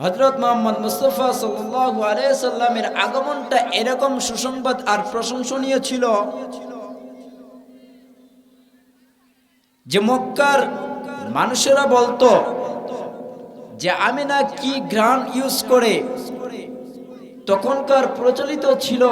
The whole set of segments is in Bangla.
হজরত মোহাম্মদ মুস্তফা সাল্লাহ আলাইসাল্লামের আগমনটা এরকম সুসংবাদ আর প্রশংসনীয় ছিল যে মক্কার মানুষেরা বলতো যে আমি না কি গ্রান ইউজ করে? তখনকার প্রচলিত ছিল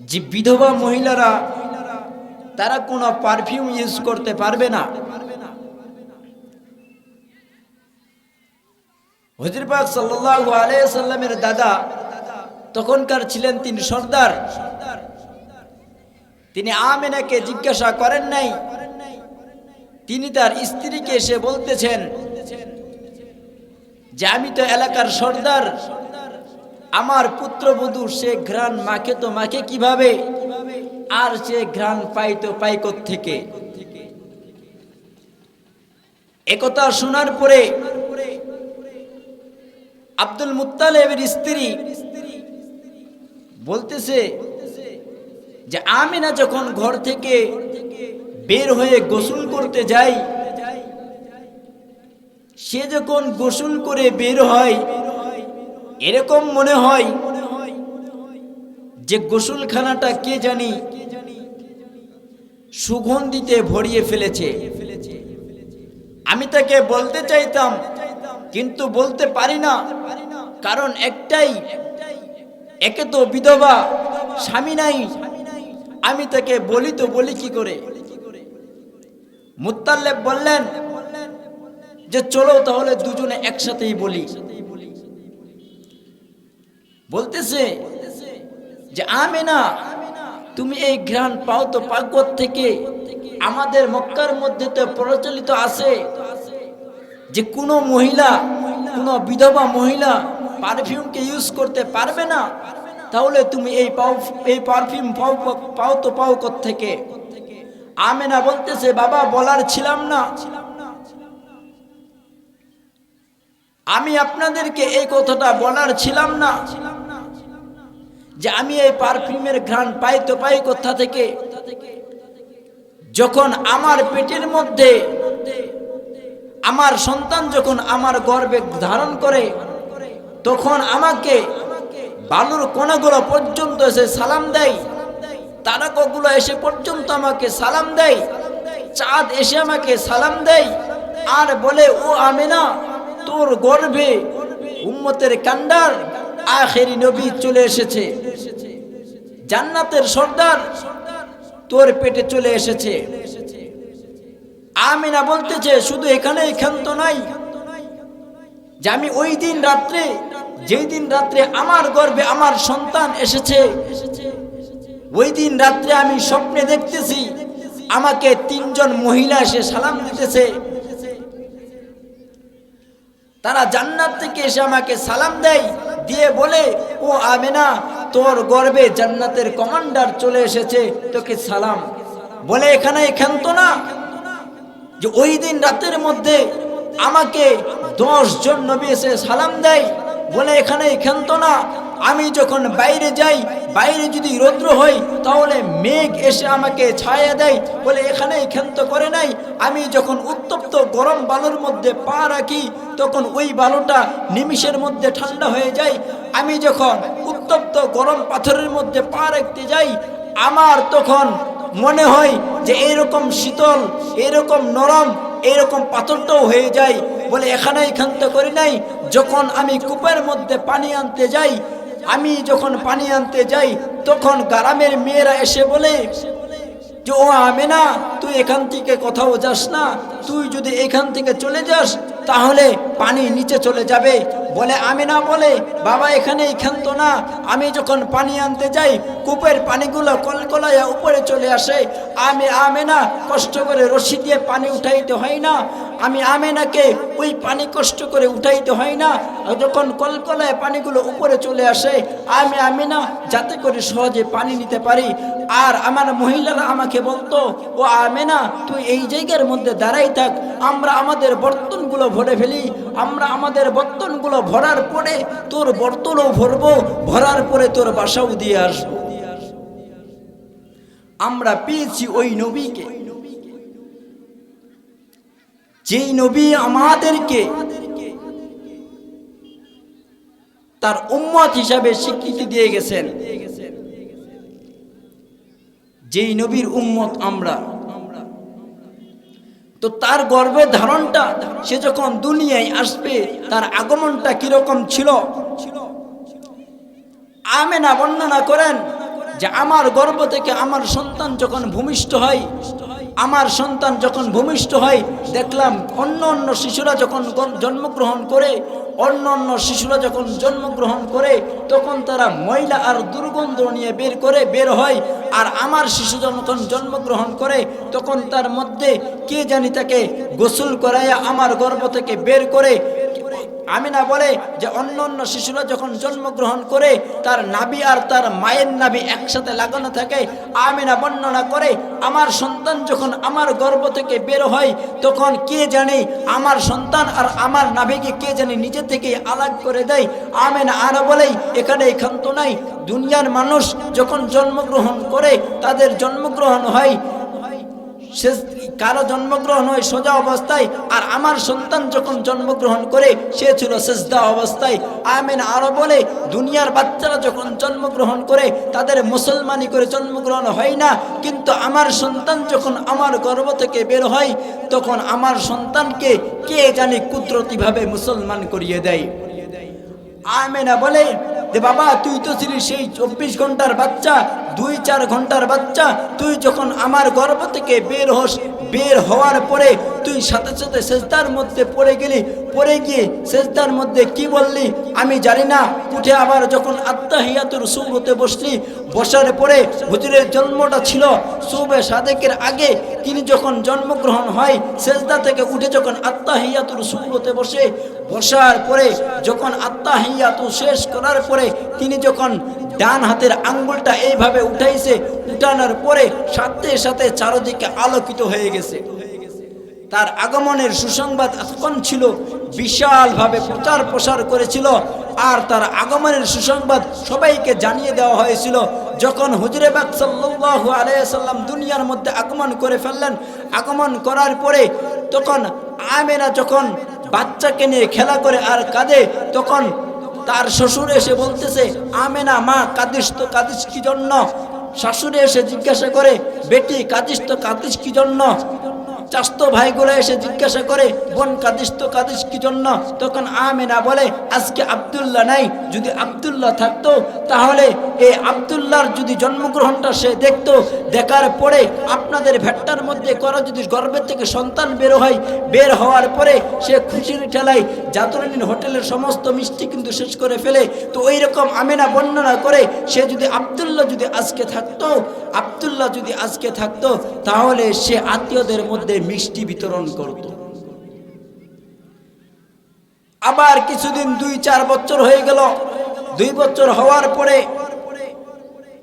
যে বিধবা মহিলারা তারা কোনো পারফিউম ইউজ করতে পারবে না। হজরবাগ সাল্লাল্লাহু আলাইহি সাল্লামের দাদা, তখনকার ছিলেন তিনি সর্দার। তিনি আমেনাকে জিজ্ঞাসা করেন নাই। তিনি তার স্ত্রীকে এসে বলতেছেন যে, আমি তো এলাকার সর্দার। আমার পুত্রবধূ সে ঘ্রাণ মাখে তো মাখে কীভাবে? আর সে ঘ্রাণ পাই তো পাই থেকে একথা শোনার পরে আব্দুল মুত্তালেবের স্ত্রী বলতেছে যে, আমিনা যখন ঘর থেকে বের হয়ে গোসল করতে যাই, সে যখন গোসল করে বের হয়, এরকম মনে হয় যে, গোসলখানাটা কে জানি সুগন্ধিতে ভরিয়ে ফেলেছে। আমি তাকে বলতে চাইতাম কিন্তু বলতে পারি না। কারণ একটাই, একে তো বিধবা, স্বামী নাই। আমি তাকে বলি তো বলি কি করে? মুত্তাল্লেব বললেন যে, চলো তাহলে দুজনে একসাথেই বলি। বলতেছে যে আমি না তুমি এই ঘ্রাণ পাও তো পাকত থেকে। আমাদের মক্কার মধ্যে তো প্রচলিত আছে। যে কোনো মহিলা, কোনো বিধবা মহিলা পারফিউমকে ইউজ করতে পারবে না, তাহলে তুমি এই পাও, এই পারফিউম পাও পাও তো পাও থেকে আমেনা বলতেছে, বাবা, বলার ছিলাম না। আমি আপনাদেরকে এই কথাটা বলার ছিলাম না, যে আমি এই পারফিউমের ঘ্রাণ পাই তো পাই কোথা থেকে? যখন আমার পেটের মধ্যে আমার সন্তান যখন আমার গর্বে ধারণ করে, তখন আমাকে বালুর কোনাগুলো পর্যন্ত এসে সালাম দেয়। তারকগুলো এসে পর্যন্ত আমাকে সালাম দেয়। চাঁদ এসে আমাকে সালাম দেয়। আর বলে, ও আমেনা, তোর গর্ভে উম্মতের কান্ডার আখেরি নবী চলে এসেছে। জান্নাতের সর্দার তোর পেটে চলে এসেছে। আমিনা বলতেছে, শুধু এখানেই ক্ষান্ত নাই। যে আমি ওই দিন রাত্রে, যেই দিন রাত্রে আমার গর্ভে আমার সন্তান এসেছে, ওই দিন রাত্রে আমি স্বপ্নে দেখতেছি, আমাকে তিনজন মহিলা এসে সালাম দিতেছে। তারা জান্নাত থেকে এসে আমাকে সালাম দেয়, দিয়ে বলে, ও আমেনা, তোর গর্বে জান্নাতের কমান্ডার চলে এসেছে, তোকে সালাম। বলে, এখানে ক্ষান্ত না। যে ওই দিন রাতের মধ্যে আমাকে দশ জন নবী এসে সালাম দেয়, বলে এখানে ক্ষান্ত না। আমি যখন বাইরে যাই, বাইরে যদি রৌদ্র হই তাহলে মেঘ এসে আমাকে ছায়া দেয়। বলে, এখানেই ক্ষান্ত করে নাই। আমি যখন উত্তপ্ত গরম বালুর মধ্যে পা রাখি, তখন ওই বালুটা নিমিষের মধ্যে ঠান্ডা হয়ে যায়। আমি যখন উত্তপ্ত গরম পাথরের মধ্যে পা রাখতে যাই, আমার তখন মনে হয় যে এরকম শীতল, এরকম নরম, এরকম পাথরটাও হয়ে যায় বলে এখানেই ক্ষান্ত করি নাই। যখন আমি কূপের মধ্যে পানি আনতে যাই, আমি যখন পানি আনতে যাই, তখন গ্রামের মেয়েরা এসে বলে যে, ও আমি না তুই এখান থেকে কোথাও যাস না। তুই যদি এখান থেকে চলে যাস, তাহলে পানি নিচে চলে যাবে। বলে আমি না বলে, বাবা, এখানে ক্ষান্ত না। আমি যখন পানি আনতে যাই কূপের পানিগুলো কলকলাইয়া উপরে চলে আসে। আমি আমেনা কষ্ট করে রশি দিয়ে পানি উঠাইতে হয় না। আমি আমেনাকে ওই পানি কষ্ট করে উঠাইতে হয় না। যখন কলকলায় পানিগুলো উপরে চলে আসে, আমি আমি না যাতে করে সহজে পানি নিতে পারি। আর আমার মহিলারা আমাকে বলতো, ও আমেনা, তুই এই জায়গার মধ্যে দাঁড়াই থাক। আমরা আমাদের বর্তনগুলো ভরে ফেলি। আমরা আমাদের বর্তনগুলো ভরার পরে তোর বর্তনও ভরবো, ভরার পরে তোর বাসাও দিয়ে আসব। আমরা পেয়েছি ওই নবীকে। যেই নবী আমাদেরকে তার উম্মত হিসাবে স্বীকৃতি দিয়ে গেছেন, যেই নবীর উম্মত আমরা। তো তার গর্ভের ধারণটা, সে যখন দুনিয়ায় আসবে, তার আগমনটা কীরকম ছিল? আমেনা বর্ণনা করেন যে আমার গর্ব থেকে আমার সন্তান যখন ভূমিষ্ঠ হয়, আমার সন্তান যখন ভূমিষ্ঠ হয়, দেখলাম অন্য অন্য শিশুরা যখন জন্মগ্রহণ করে, অন্য অন্য শিশুরা যখন জন্মগ্রহণ করে, তখন তারা ময়লা আর দুর্গন্ধ নিয়ে বের করে বের হয়। আর আমার শিশু যখন জন্মগ্রহণ করে, তখন তার মধ্যে কে জানি তাকে গোসল করাইয়া আমার গর্ব থেকে বের করে আমিনা বলে যে অন্য অন্য শিশুরা যখন জন্মগ্রহণ করে, তার নাবি আর তার মায়ের নাবি একসাথে লাগানো থাকে, আমিনা বর্ণনা করে, আমার সন্তান যখন আমার গর্ভ থেকে বের হয়, তখন কে জানে আমার সন্তান আর আমার নাবিকে কে জানে নিজে থেকে আলাগ করে দেয়। আমিনা আরও বলেই এখানে এখান্ত নাই। দুনিয়ার মানুষ যখন জন্মগ্রহণ করে, তাদের জন্মগ্রহণ হয় সে কারও জন্মগ্রহণ হয় সোজা অবস্থায়, আর আমার সন্তান যখন জন্মগ্রহণ করে, সে ছিল সেজদা অবস্থায়। আমিন আরও বলে, দুনিয়ার বাচ্চারা যখন জন্মগ্রহণ করে, তাদের মুসলমানি করে জন্মগ্রহণ হয় না। কিন্তু আমার সন্তান যখন আমার গর্ব থেকে বের হয়, তখন আমার সন্তানকে কে জানি কুদরতিভাবে মুসলমান করিয়ে দেয়। আমেনা বলে যে বাবা, তুই তো ছিলি সেই চব্বিশ ঘণ্টার বাচ্চা, দুই চার ঘণ্টার বাচ্চা। তুই যখন আমার গর্ভ থেকে বের হোস, বের হওয়ার পরে তুই সাথে সাথে সেজদার মধ্যে পড়ে গেলি। পড়ে গিয়ে সেজদার মধ্যে কি বললি? আমি জানি না। উঠে আবার যখন আত্মাহিয়াতুর সুবতে বসলি, বসার পরে হুজুরের জন্মটা ছিল সুবে সাদেকের আগে। তিনি যখন জন্মগ্রহণ হয়, সেজদা থেকে উঠে যখন আত্মাহিয়াতুর সুবতে বসে, বসার পরে যখন আত্মাহিয়াতু শেষ করার পরে তিনি যখন ডান হাতের আঙ্গুলটা এইভাবে উঠাইছে, উঠানোর পরে সাথে সাথে চারদিকে আলোকিত হয়ে গেছে। তার আগমনের সুসংবাদ এতক্ষণ ছিল, বিশালভাবে প্রচার প্রসার করেছিল, আর তার আগমনের সুসংবাদ সবাইকে জানিয়ে দেওয়া হয়েছিল, যখন হুজুরে বাক সাল্লাল্লাহু আলাইহি সাল্লাম দুনিয়ার মধ্যে আগমন করে ফেললেন। আগমন করার পরে তখন আমেরা যখন বাচ্চাকে নিয়ে খেলা করে আর কাঁদে, তখন তার শ্বশুর এসে বলতেছে, আমেনা, মা, কাঁদিস তো, কাঁদিস কি জন্য? শাশুড়ি এসে জিজ্ঞাসা করে, বেটি, কাঁদিস তো, কাঁদিস কি জন্য? চাস্ত ভাইগুলো এসে জিজ্ঞাসা করে, বোন, কাঁদিস তো, কাঁদিস, কি জন্য? তখন আমেনা বলে, আজকে আব্দুল্লাহ নাই, যদি আব্দুল্লাহ থাকতো, তাহলে এই আব্দুল্লাহর যদি জন্মগ্রহণটা সে দেখতো, দেখার পরে আপনাদের ভেট্টার মধ্যে করা যদি গর্ভের থেকে সন্তান বের হয়, বের হওয়ার পরে সে খুশির ঠেলায় জাতরণীর হোটেলের সমস্ত মিষ্টি কিন্তু শেষ করে ফেলে। তো ওই রকম আমেনা বর্ণনা করে, সে যদি আব্দুল্লাহ যদি আজকে থাকতো, আব্দুল্লাহ যদি আজকে থাকতো, তাহলে সে আত্মীয়দের মধ্যে মিষ্টি বিতরণ করত। আবার কিছুদিন দুই, চার বছর হয়ে গেল। দুই বছর হওয়ার পরে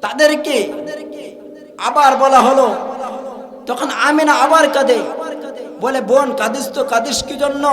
তাদেরকে আবার বলা হলো, তখন আমিনা আবার কাঁদে। বলে, বোন, কাঁদিস তো, কাঁদিস কি জন্য?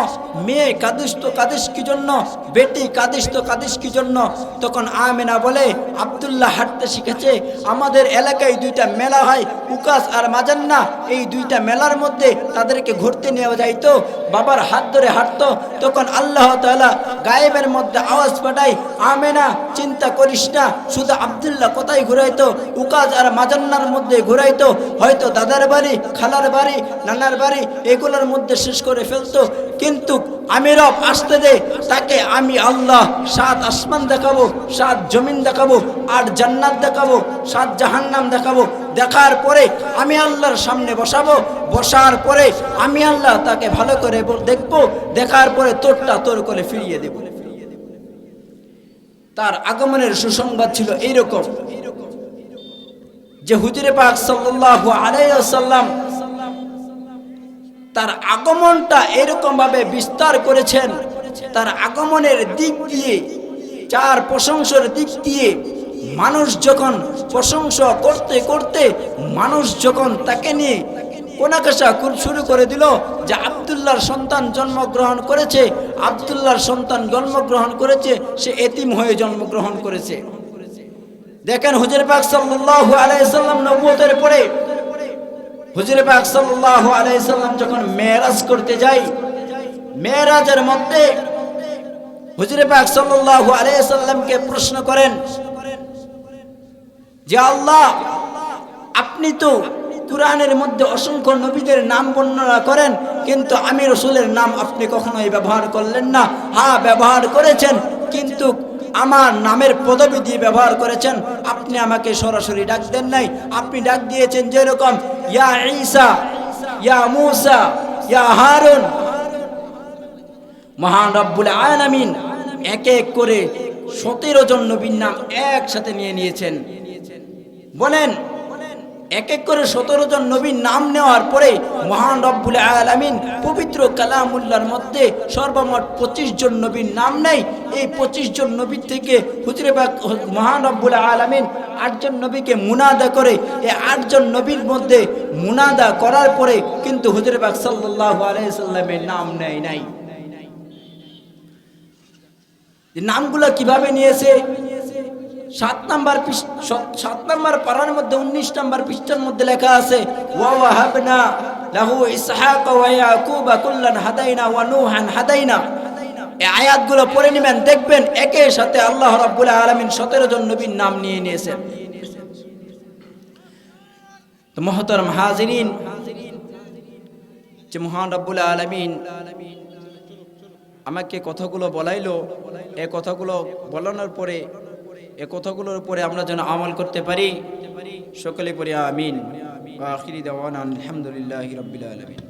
মেয়ে, কাঁদিস তো, কাঁদিস কি জন্য? বেটি, কাঁদিস তো, কাঁদিস কি জন্য? তখন আমিনা বলে, আব্দুল্লাহ হাঁটতে শিখেছে। আমাদের এলাকায় দুইটা মেলা হয়, উকাস আর মাজান্না। এই দুইটা মেলার মধ্যে তাদেরকে ঘুরতে নেওয়া যাইতো। বাবার হাত ধরে হাঁটতো। তখন আল্লাহ তাআলা গায়েবের মধ্যে আওয়াজ পাঠাই আমেনা, চিন্তা করিস না। শুধু আব্দুল্লাহ কোথায় ঘুরাইতো? উকাজ আর মাজান্নার মধ্যে ঘুরাইতো। হয়তো দাদার বাড়ি, খালার বাড়ি, নানার বাড়ি এগুলোর মধ্যে শেষ করে ফেলতো। কিন্তু আমি রব আসতে দে, তাকে আমি আল্লাহ সাত আসমান দেখাবো, সাত জমিন দেখাবো আর জান্নাত দেখাবো, সাত জাহান্নাম দেখাবো। দেখার পরে আমি আল্লাহর সামনে বসাবো, বসার পরে আমি আল্লাহ তাকে ভালো করে দেখব, দেখার পরে তোরটা তোর করে ফিরিয়ে দেব। তার আগমনের সুসংবাদ ছিল এইরকম। যে হুজুরে পাক সাল্লাল্লাহু আলাইহি ওয়াসাল্লাম তার আগমনটা এরকম ভাবে বিস্তার করেছেন। তার আগমনের দিক দিয়ে, চার প্রশংসার দিক দিয়ে মানুষ যখন প্রশংসা করতে করতে, মানুষ যখন তাকে নিয়ে কোনাকাশা শুরু করে দিল যে আবদুল্লাহর সন্তান জন্মগ্রহণ করেছে, আবদুল্লাহর সন্তান জন্মগ্রহণ করেছে, সে এতিম হয়ে জন্মগ্রহণ করেছে। দেখেন হুজুর পাক সাল্লাল্লাহু আলাইহি সাল্লাম নবুয়তের পরে হুজুর পাক সাল্লাল্লাহু আলাইহি সাল্লাম যখন মেরাজ করতে যাই মেরাজের মধ্যে হুজুরে পাক সাল্লাল্লাহু আলাইহি সাল্লামকে প্রশ্ন করেন যে, আল্লাহ, আপনি তো কোরআনের মধ্যে অসংখ্য নবীদের নাম বর্ণনা করেন, কিন্তু আমি রসুলের নাম আপনি কখনোই ব্যবহার করলেন না। হ্যাঁ ব্যবহার করেছেন, কিন্তু আমার নামের পদবি দিয়ে ব্যবহার করেছেন, আপনি আমাকে সরাসরি ডাক দেন নাই। আপনি ডাক দিয়েছেন যেরকম, ইয়া ঈসা, ইয়া মুসা, ইয়া হারুন। মহান রব্বুল আলামিন এক এক করে সতেরো জন নবীর নাম একসাথে নিয়ে নিয়েছেন। বলেন এক এক করে সতেরো জন নবীর নাম নেওয়ার পরে মহান রব্বুল আলামিন পবিত্র কালামুল্লার মধ্যে সর্বমোট পঁচিশ জন নবীর নাম নেই এই পঁচিশ জন নবীর থেকে হুজুরে পাক মহান রব্বুল আলামিন আটজন নবীকে মুনাদা করে। এই আটজন নবীর মধ্যে মুনাদা করার পরে কিন্তু হুজুরে পাক সাল্লাল্লাহু আলাইহি নাম নেয় নাই। নামগুলো কীভাবে নিয়েছে? সাত নাম্বার সাত পারার মধ্যে উনিশ পৃষ্ঠার মধ্যে লেখা আছে লাহু ইসহাক ওয়া হাদাইনা ওয়া হাদাইনা। এই আয়াতগুলো পড়ে নেবেন, দেখবেন একের সাথে আল্লাহ রাব্বুল আলামিন 17 জন নবীর নাম নিয়ে নিয়েছেন। তো মহতরম হাজিরিন, যে মহান রব্বুল আলামিন আমাকে কথাগুলো বলাইলো, এ কথাগুলো বলানোর পরে এ কথাগুলোর উপরে আমরা যেন আমল করতে পারি। সকলে পরে আমিন। আখিরি দেওয়ান আলহামদুলিল্লাহ রবিল আলমিন।